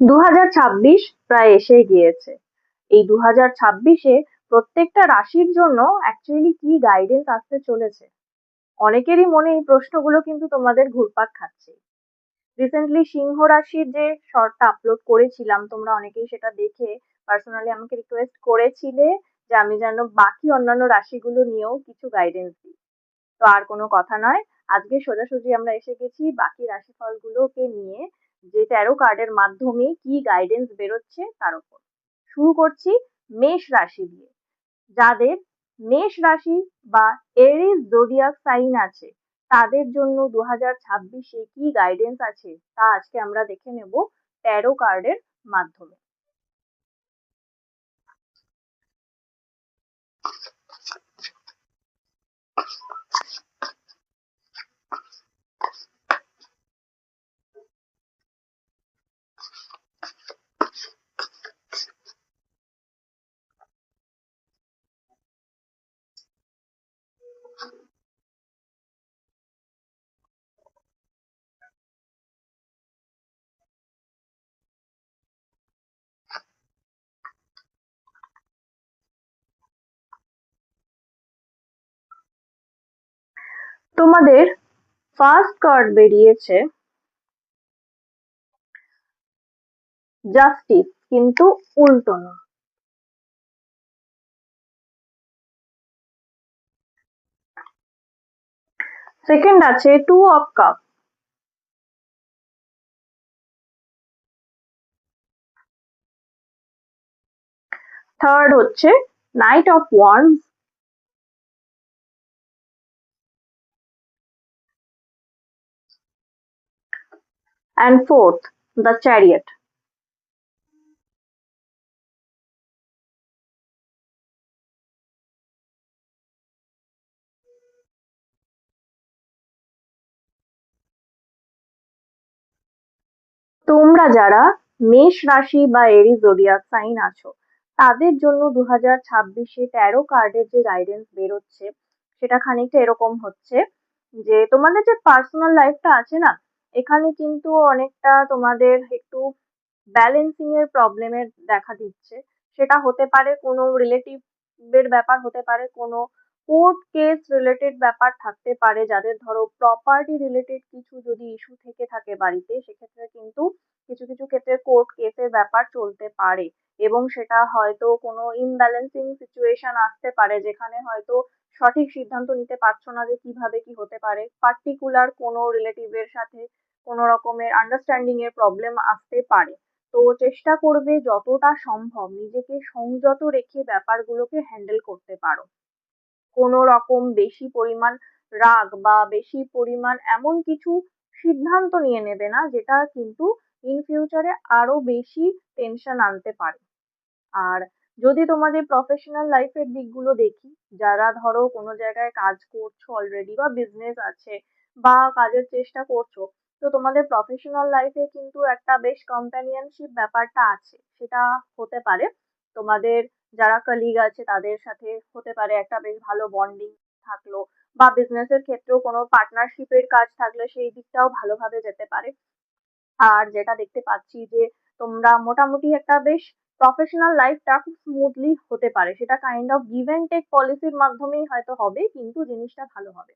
দু প্রায় এসে গিয়েছে। এই দু হাজার ছাব্বিশে প্রত্যেকটা রাশির জন্য অ্যাকচুয়ালি কি গাইডেন্স আসতে চলেছে? অনেকেরই মনে এই প্রশ্নগুলো কিন্তু তোমাদের ঘুরপাক খাচ্ছে। রিসেন্টলি সিংহ রাশির যে শর্টটা আপলোড করেছিলাম, তোমরা অনেকেই সেটা দেখে পার্সোনালি আমাকে রিকোয়েস্ট করেছিলে যে আমি যেন বাকি অন্যান্য রাশিগুলো নিয়েও কিছু গাইডেন্স দিই। তো আর কোনো কথা নয়, আজকে সোজাসুজি আমরা এসে গেছি বাকি রাশিফলগুলোকে নিয়ে। যে তেরো কার্ডের মাধ্যমে কি গাইডেন্স বেরোচ্ছে তার উপর শুরু করছি মেষ রাশি দিয়ে। যাদের মেষ রাশি বা এরিস জোডিয়াক সাইন আছে, তাদের জন্য দু হাজার ছাব্বিশে কি গাইডেন্স আছে তা আজকে আমরা দেখে নেব তেরো কার্ডের মাধ্যমে। তোমাদের ফার্স্ট কার্ড বেরিয়েছে। জাস্টিস কিন্তু উল্টো না। সেকেন্ড আছে টু অফ কাপ থার্ড হচ্ছে knight of wands and fourth, the chariot. তোমরা যারা মেষ রাশি বা এরি জোডিয়াক সাইন আছো, তাদের জন্য দু হাজার ছাব্বিশে তেরো কার্ডের যে গাইডেন্স বেরোচ্ছে, সেটা খানিকটা এরকম হচ্ছে যে তোমাদের যে পার্সোনাল লাইফটা আছে না, এখানে কিন্তু অনেকটা তোমাদের একটু ব্যালেন্সিং এর প্রবলেমের দেখা দিচ্ছে। সেটা হতে পারে কোনো রিলেটিভ এর ব্যাপার, হতে পারে কোনো কোর্ট কেস রিলেটেড ব্যাপার থাকতে পারে যাদের ধরো প্রপার্টি রিলেটেড কিছু যদি ইস্যু থেকে থাকে বাড়িতে, সেক্ষেত্রে কিন্তু কিছু কিছু ক্ষেত্রে কোর্ট কেসের ব্যাপার চলতে পারে। এবং সেটা হয়তো কোনো ইমব্যালেন্সিং সিচুয়েশন আসতে পারে যেখানে হয়তো সঠিক সিদ্ধান্ত নিতে পারছ না যে কীভাবে কি হতে পারে। পার্টিকুলার কোনো রিলেটিভের সাথে কোনো রকমের আন্ডারস্ট্যান্ডিং এর প্রবলেম আসতে পারে। তো চেষ্টা করবে যতটা সম্ভব নিজেকে সংযত রেখে ব্যাপারগুলোকে হ্যান্ডেল করতে পারো। কোনো রকম বেশি পরিমাণ রাগ বা বেশি পরিমাণ এমন কিছু সিদ্ধান্ত নিয়ে নেবে না, যেটা কিন্তু ইন ফিউচারে আরও বেশি টেনশন আনতে পারে। আর যদি তোমাদের প্রফেশনাল লাইফের দিকগুলো দেখি, যারা ধরো কোনো জায়গায় কাজ করছ অলরেডি বা বিজনেস আছে বা কাজের চেষ্টা করছ, তো তোমাদের প্রফেশনাল লাইফে কিন্তু একটা বেশ কম্প্যানিয়নশিপ ব্যাপারটা আছে, সেটা হতে পারে। তোমাদের যারা কলিগ আছে তাদের সাথে হতে পারে একটা বেশ ভালো বন্ডিং থাকল বা বিজনেসের ক্ষেত্রেও কোনো পার্টনারশিপের কাজ থাকলে সেই দিকটাও ভালোভাবে যেতে পারে। আর যেটা দেখতে পাচ্ছি যে তোমরা মোটামুটি একটা বেশ প্রফেশনাল লাইফটা খুব স্মুথলি হতে পারে। সেটা kind of give and take পলিসির মাধ্যমেই হয়তো হবে, কিন্তু জিনিসটা ভালো হবে।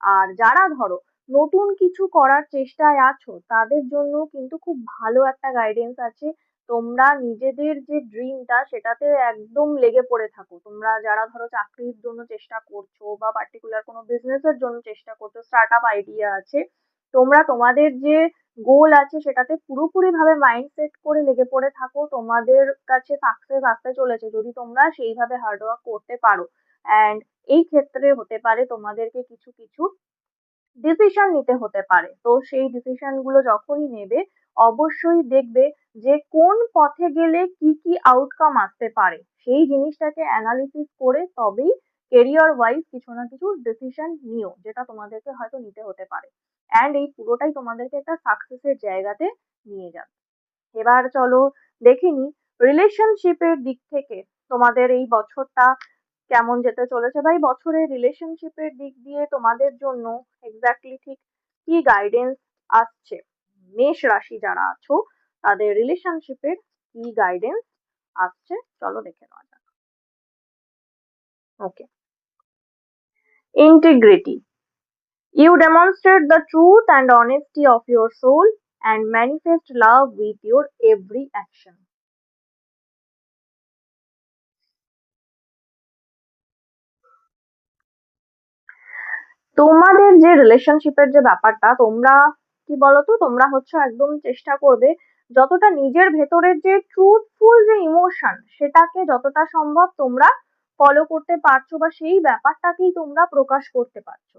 আর যারা ধরো নতুন কিছু করার চেষ্টায় আছো, তাদের জন্য কিন্তু খুব ভালো একটা গাইডেন্স আছে তোমরা নিজেদের যে ড্রিমটা সেটাতে একদম লেগে পড়ে থাকো। তোমরা যারা ধরো চাকরির জন্য চেষ্টা করছ বা পার্টিকুলার কোনো বিজনেসের জন্য চেষ্টা করছ স্টার্ট আপ আইডিয়া আছে, তোমরা তোমাদের যে গোল আছে সেটাতে পুরোপুরি ভাবে মাইন্ড সেট করে লেগে পড়ে থাকো, তোমাদের কাছে সাকসেস আসতে চলেছে যদি তোমরা সেইভাবে হার্ডওয়ার্ক করতে পারো। অ্যান্ড এই ক্ষেত্রে হতে পারে তোমাদেরকে কিছু কিছু ডিসিশন নিতে হতে পারে। তো সেই ডিসিশনগুলো যখনই নেবে, অবশ্যই দেখবে যে কোন পথে গেলে কি কি আউটকাম আসতে পারে। সেই জিনিসটাকে অ্যানালিসিস করে তবেই কেরিয়ার ওয়াইজ কিছু না কিছু ডিসিশন নিও, যেটা তোমাদেরকে হয়তো নিতে হতে পারে। অ্যান্ড এই পুরোটাই তোমাদেরকে একটা সাকসেসের জায়গাতে নিয়ে যাবে। এবার চলো দেখে নি রিলেশনশিপের দিক থেকে তোমাদের এই বছরটা কেমন যেতে চলেছে ভাই? এই বছরের রিলেশনশিপের দিক দিয়ে তোমাদের জন্য এক্স্যাক্টলি ঠিক কি গাইডেন্স আসছে? মেষ রাশি যারা আছো, তাদের রিলেশনশিপের কি গাইডেন্স আসছে? চলো দেখে নেওয়া যাক। Okay integrity You demonstrate the truth and honesty of your soul and manifest love with your every action. তোমাদের যে রিলেশনশিপের যে ব্যাপারটা, তোমরা কি বলতো? তোমরা হচ্ছে একদম চেষ্টা করবে যতটা নিজের ভেতরের যে ট্রুথফুল যে ইমোশন সেটাকে যতটা সম্ভব তোমরা ফলো করতে পারছ বা সেই ব্যাপারটাকেই তোমরা প্রকাশ করতে পারছ।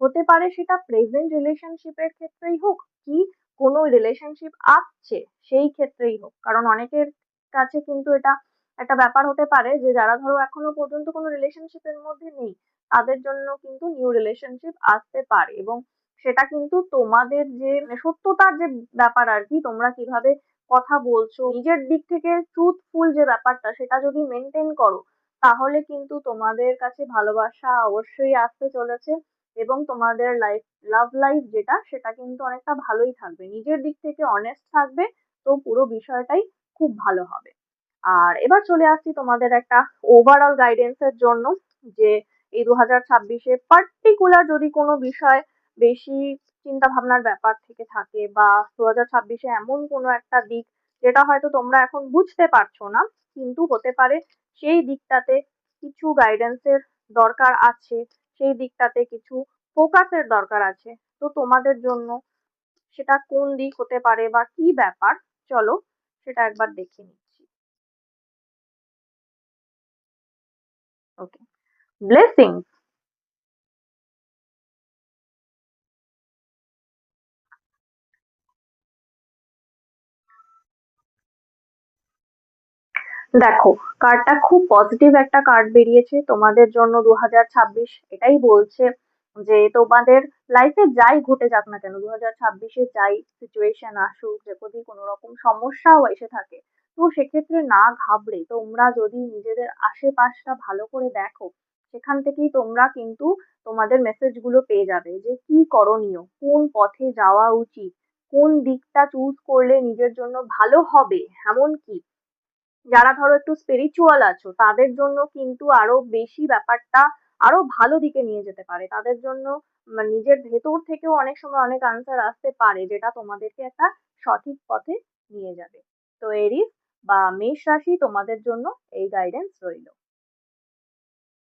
হতে পারে সেটা প্রেজেন্ট রিলেশনশিপের ক্ষেত্রেই হোক কি কোনো রিলেশনশিপ আসছে সেই ক্ষেত্রেই হোক। কারণ অনেকের কাছে কিন্তু এটা একটা ব্যাপার হতে পারে যে যারা ধরো এখনও পর্যন্ত কোনো রিলেশনশিপের মধ্যে নেই তাদের জন্য কিন্তু নিউ রিলেশনশিপ আসতে পারে এবং সেটা কিন্তু তোমাদের যে মানে সত্যতার যে ব্যাপার আর কি, তোমরা কীভাবে কথা বলছো, নিজের দিক থেকে ট্রুথফুল যে ব্যাপারটা সেটা যদি মেনটেন করো, তাহলে কিন্তু তোমাদের কাছে ভালোবাসা অবশ্যই আসতে চলেছে এবং তোমাদের লাইফ লাভ লাইফ যেটা, সেটা কিন্তু অনেকটা ভালোই থাকবে। নিজের দিক থেকে অনেস্ট থাকবে, তো পুরো বিষয়টাই খুব ভালো হবে। আর এবার চলে আসছি তোমাদের একটা ওভারঅল গাইডেন্সের জন্য যে এই দু হাজার ছাব্বিশে পার্টিকুলার যদি কোনো বিষয় বেশি চিন্তা ভাবনার ব্যাপার থেকে থাকে বা দু হাজার ছাব্বিশে এমন কোনো একটা দিক যেটা হয়তো তোমরা এখন বুঝতে পারছ না, কিন্তু হতে পারে সেই দিকটাতে কিছু গাইডেন্সের দরকার আছে, সেই দিকটাতে কিছু ফোকাসের দরকার আছে। তো তোমাদের জন্য সেটা কোন দিক হতে পারে বা কি ব্যাপার, চলো সেটা একবার দেখে নিচ্ছি। ওকে blessings. দেখো কার্ডটা খুব পজিটিভ একটা কার্ড বেরিয়েছে। তোমাদের জন্য দু হাজার ছাব্বিশ এটাই বলছে যে, তোমাদের লাইফে যাই ঘটে যাক না কেন দু হাজার ছাব্বিশে যাই সিচুয়েশন আসুক যদি কোনো রকম সমস্যাও এসে থাকে, তো সেক্ষেত্রে না ঘাবড়ে। তোমরা যদি নিজেদের আশেপাশটা ভালো করে দেখো সেখান থেকেই তোমরা কিন্তু তোমাদের মেসেজগুলো পেয়ে যাবে যে কি করণীয়, কোন পথে যাওয়া উচিত, কোন দিকটা চুজ করলে নিজের জন্য ভালো হবে, এমন কি? যারা ধরো একটু স্পিরিচুয়াল আছো, তাদের জন্য কিন্তু আরও বেশি ব্যাপারটা আরও ভালো দিকে নিয়ে যেতে পারে। তাদের জন্য নিজের ভেতর থেকেও অনেক সময় অনেক আনসার আসতে পারে, যেটা তোমাদেরকে একটা সঠিক পথে নিয়ে যাবে। তো এরিস বা মেষ রাশি তোমাদের জন্য এই গাইডেন্স রইল।